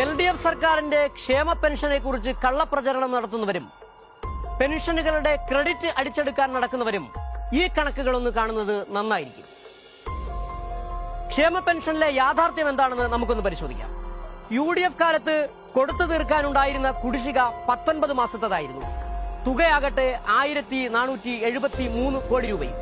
L D F സർക്കാരിന്റെ ക്ഷേമ പെൻഷനെ കുറിച്ച് കള്ളപ്രചരണം നടത്തുന്നവരും പെൻഷനുകളുടെ ക്രെഡിറ്റ് അടിച്ചെടുക്കാൻ നടക്കുന്നവരും ഈ കണക്കുകളൊന്ന് കാണുന്നത് നന്നായിരിക്കും. ക്ഷേമ പെൻഷനിലെ യാഥാർത്ഥ്യം എന്താണെന്ന് നമുക്കൊന്ന് പരിശോധിക്കാം. യു ഡി എഫ് കാലത്ത് കൊടുത്തു തീർക്കാനുണ്ടായിരുന്ന കുടിശ്ശിക പത്തൊൻപത് മാസത്തേതായിരുന്നു. തുകയാകട്ടെ ആയിരത്തി നാനൂറ്റി എഴുപത്തി മൂന്ന് കോടി രൂപയും.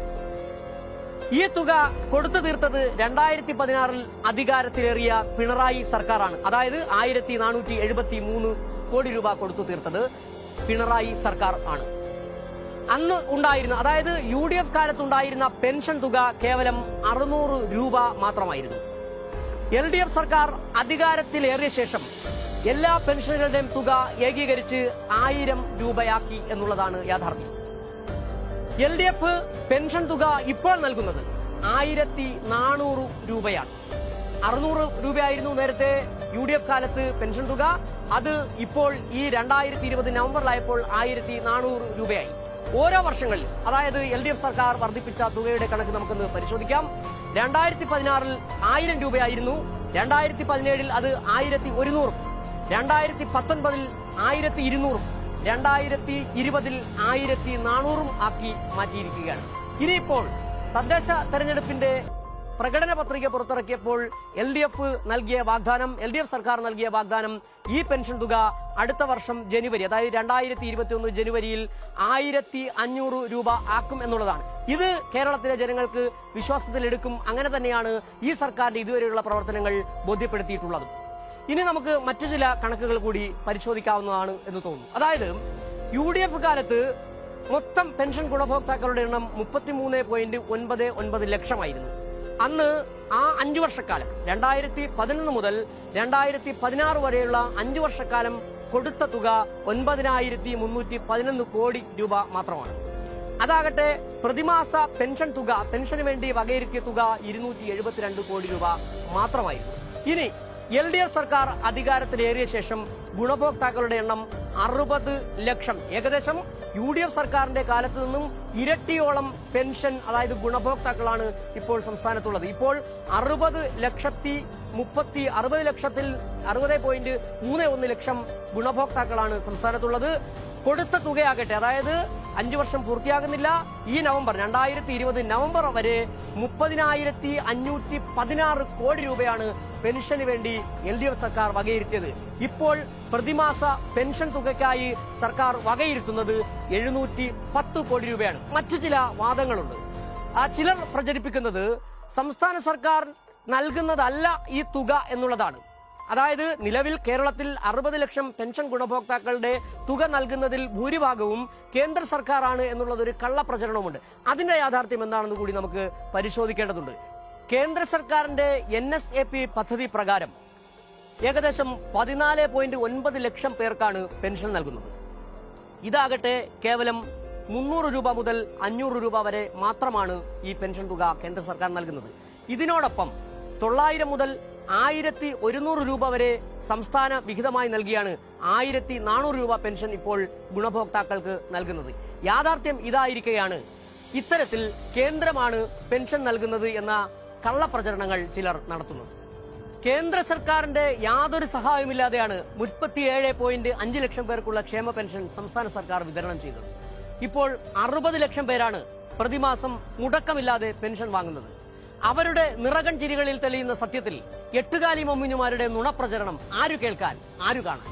ഈ തുക കൊടുത്തു തീർത്തത് രണ്ടായിരത്തി പതിനാറിൽ അധികാരത്തിലേറിയ പിണറായി സർക്കാരാണ്. അതായത് ആയിരത്തി നാനൂറ്റി എഴുപത്തി മൂന്ന് കോടി രൂപ കൊടുത്തു തീർത്തത് പിണറായി സർക്കാർ ആണ്. അന്ന് ഉണ്ടായിരുന്ന അതായത് യു ഡി എഫ് കാലത്തുണ്ടായിരുന്ന പെൻഷൻ തുക കേവലം അറുന്നൂറ് രൂപ മാത്രമായിരുന്നു. എൽ ഡി എഫ് സർക്കാർ അധികാരത്തിലേറിയ ശേഷം എല്ലാ പെൻഷനുകളുടെയും തുക ഏകീകരിച്ച് ആയിരം രൂപയാക്കി എന്നുള്ളതാണ് യാഥാർത്ഥ്യം. എൽ ഡി എഫ് പെൻഷൻ തുക ഇപ്പോൾ നൽകുന്നത് ആയിരത്തി നാനൂറ് രൂപയാണ്. അറുന്നൂറ് രൂപയായിരുന്നു നേരത്തെ യു ഡി എഫ് കാലത്ത് പെൻഷൻ തുക. അത് ഇപ്പോൾ ഈ രണ്ടായിരത്തി ഇരുപത് നവംബറിലായപ്പോൾ ആയിരത്തി നാനൂറ് രൂപയായി. ഓരോ വർഷങ്ങളിൽ അതായത് എൽ ഡി എഫ് സർക്കാർ വർദ്ധിപ്പിച്ച തുകയുടെ കണക്ക് നമുക്കൊന്ന് പരിശോധിക്കാം. രണ്ടായിരത്തി പതിനാറിൽ ആയിരം രൂപയായിരുന്നു. രണ്ടായിരത്തി പതിനേഴിൽ അത് ആയിരത്തി ഒരുന്നൂറും. രണ്ടായിരത്തി പത്തൊൻപതിൽ ആയിരത്തി ഇരുന്നൂറും. രണ്ടായിരത്തി ഇരുപതിൽ ആയിരത്തി നാനൂറും ആക്കി മാറ്റിയിരിക്കുകയാണ്. ഇനിയിപ്പോൾ തദ്ദേശ തെരഞ്ഞെടുപ്പിന്റെ പ്രകടന പത്രിക പുറത്തിറക്കിയപ്പോൾ എൽ ഡി എഫ് നൽകിയ വാഗ്ദാനം എൽ ഡി എഫ് സർക്കാർ നൽകിയ വാഗ്ദാനം ഈ പെൻഷൻ തുക അടുത്ത വർഷം ജനുവരി അതായത് രണ്ടായിരത്തി ഇരുപത്തി ഒന്ന് ജനുവരിയിൽ ആയിരത്തി അഞ്ഞൂറ് രൂപ ആക്കും എന്നുള്ളതാണ്. ഇത് കേരളത്തിലെ ജനങ്ങൾക്ക് വിശ്വാസത്തിലെടുക്കും. അങ്ങനെ തന്നെയാണ് ഈ സർക്കാരിന്റെ ഇതുവരെയുള്ള പ്രവർത്തനങ്ങൾ ബോധ്യപ്പെടുത്തിയിട്ടുള്ളത്. ഇനി നമുക്ക് മറ്റു ചില കണക്കുകൾ കൂടി പരിശോധിക്കാവുന്നതാണ് എന്ന് തോന്നുന്നു. അതായത് യു ഡി എഫ് കാലത്ത് മൊത്തം പെൻഷൻ ഗുണഭോക്താക്കളുടെ എണ്ണം മുപ്പത്തിമൂന്ന് പോയിന്റ് ഒൻപത് ഒൻപത് ലക്ഷമായിരുന്നു. അന്ന് ആ അഞ്ചു വർഷക്കാലം രണ്ടായിരത്തി പതിനൊന്ന് മുതൽ രണ്ടായിരത്തി പതിനാറ് വരെയുള്ള അഞ്ചു വർഷക്കാലം കൊടുത്ത തുക ഒൻപതിനായിരത്തി മുന്നൂറ്റി പതിനൊന്ന് കോടി രൂപ മാത്രമാണ്. അതാകട്ടെ പ്രതിമാസ പെൻഷൻ തുക പെൻഷന് വേണ്ടി വകയിരുത്തിയ തുക ഇരുന്നൂറ്റി എഴുപത്തിരണ്ട് കോടി രൂപ മാത്രമായിരുന്നു. ഇനി എൽ ഡി എഫ് സർക്കാർ അധികാരത്തിലേറിയ ശേഷം ഗുണഭോക്താക്കളുടെ എണ്ണം അറുപത് ലക്ഷം. ഏകദേശം യു ഡി എഫ് സർക്കാരിന്റെ കാലത്ത് നിന്നും ഇരട്ടിയോളം പെൻഷൻ അതായത് ഗുണഭോക്താക്കളാണ് ഇപ്പോൾ സംസ്ഥാനത്തുള്ളത്. ഇപ്പോൾ അറുപത് ലക്ഷത്തി മുപ്പത്തി അറുപത് ലക്ഷത്തിൽ അറുപത് പോയിന്റ് മൂന്ന് ഒന്ന് ലക്ഷം ഗുണഭോക്താക്കളാണ് സംസ്ഥാനത്തുള്ളത്. കൊടുത്ത തുകയാകട്ടെ അതായത് അഞ്ചു വർഷം പൂർത്തിയാകുന്നില്ല. ഈ നവംബർ രണ്ടായിരത്തി ഇരുപത് നവംബർ വരെ മുപ്പതിനായിരത്തി അഞ്ഞൂറ്റി പതിനാറ് കോടി രൂപയാണ് പെൻഷന് വേണ്ടി എൽ ഡി എഫ് സർക്കാർ വകയിരുത്തിയത്. ഇപ്പോൾ പ്രതിമാസ പെൻഷൻ തുകയ്ക്കായി സർക്കാർ വകയിരുത്തുന്നത് എഴുന്നൂറ്റി പത്ത് കോടി രൂപയാണ്. മറ്റു ചില വാദങ്ങളുണ്ട്. ആ ചിലർ പ്രചരിപ്പിക്കുന്നത് സംസ്ഥാന സർക്കാർ നൽകുന്നതല്ല ഈ തുക എന്നുള്ളതാണ്. അതായത് നിലവിൽ കേരളത്തിൽ അറുപത് ലക്ഷം പെൻഷൻ ഗുണഭോക്താക്കളുടെ തുക നൽകുന്നതിൽ ഭൂരിഭാഗവും കേന്ദ്ര സർക്കാരാണ് എന്നുള്ളത് ഒരു കള്ളപ്രചരണവുമുണ്ട്. അതിന്റെ യാഥാർത്ഥ്യം എന്താണെന്ന് കൂടി നമുക്ക് പരിശോധിക്കേണ്ടതുണ്ട്. കേന്ദ്ര സർക്കാരിന്റെ എൻ എസ് എ പി പദ്ധതി പ്രകാരം ഏകദേശം പതിനാല് പോയിന്റ് ഒൻപത് ലക്ഷം പേർക്കാണ് പെൻഷൻ നൽകുന്നത്. ഇതാകട്ടെ കേവലം മുന്നൂറ് രൂപ മുതൽ അഞ്ഞൂറ് രൂപ വരെ മാത്രമാണ് ഈ പെൻഷൻ തുക കേന്ദ്ര സർക്കാർ നൽകുന്നത്. ഇതിനോടൊപ്പം തൊള്ളായിരം മുതൽ ആയിരത്തി ഒരുന്നൂറ് രൂപ വരെ സംസ്ഥാന വിഹിതമായി നൽകിയാണ് ആയിരത്തി നാനൂറ് രൂപ പെൻഷൻ ഇപ്പോൾ ഗുണഭോക്താക്കൾക്ക് നൽകുന്നത്. യാഥാർത്ഥ്യം ഇതായിരിക്കെയാണ് ഇത്തരത്തിൽ കേന്ദ്രമാണ് പെൻഷൻ നൽകുന്നത് എന്ന കള്ളപ്രചരണങ്ങൾ ചിലർ നടത്തുന്നത്. കേന്ദ്ര സർക്കാരിന്റെ യാതൊരു സഹായമില്ലാതെയാണ് മുപ്പത്തിയേഴ് പോയിന്റ് അഞ്ച് ലക്ഷം പേർക്കുള്ള ക്ഷേമ പെൻഷൻ സംസ്ഥാന സർക്കാർ വിതരണം ചെയ്തത്. ഇപ്പോൾ അറുപത് ലക്ഷം പേരാണ് പ്രതിമാസം മുടക്കമില്ലാതെ പെൻഷൻ വാങ്ങുന്നത്. അവരുടെ നിറകൺ ചിരികളിൽ തെളിയുന്ന സത്യത്തിൽ എട്ടുകാലി മമ്മിനുമാരുടെ നുണപ്രചരണം ആരു കേൾക്കാൻ ആരു കാണാൻ?